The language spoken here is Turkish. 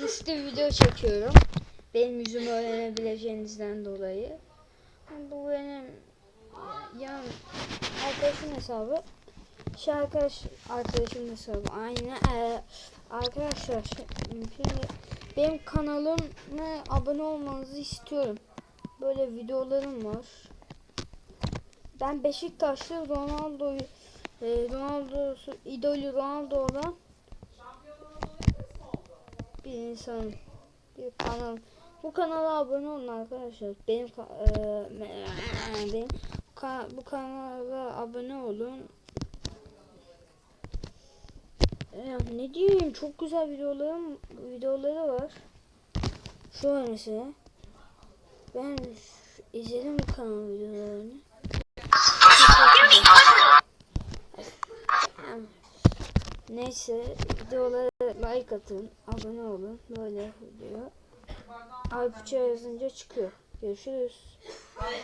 riskli video çekiyorum. Benim yüzümü öğrenebileceğinizden dolayı. Bu benim yan arkadaşım hesabı. Şu arkadaş arkadaşım hesabı. Aynı e, arkadaşlar şimdi benim kanalıma abone olmanızı istiyorum. Böyle videolarım var. Ben Beşiktaşlı Ronaldo'yu e, Ronaldo'su idolü Ronaldo olan bir insan bir kanal. Bu kanala abone olun arkadaşlar. Benim e, benim bu kanala abone olun. Ya ne diyeyim çok güzel videolarım videoları var. Şu var mesela. Ben izledim kanal videolarını. Neyse videolara like atın, abone olun. Böyle video. Aykutça yazınca çıkıyor. Görüşürüz.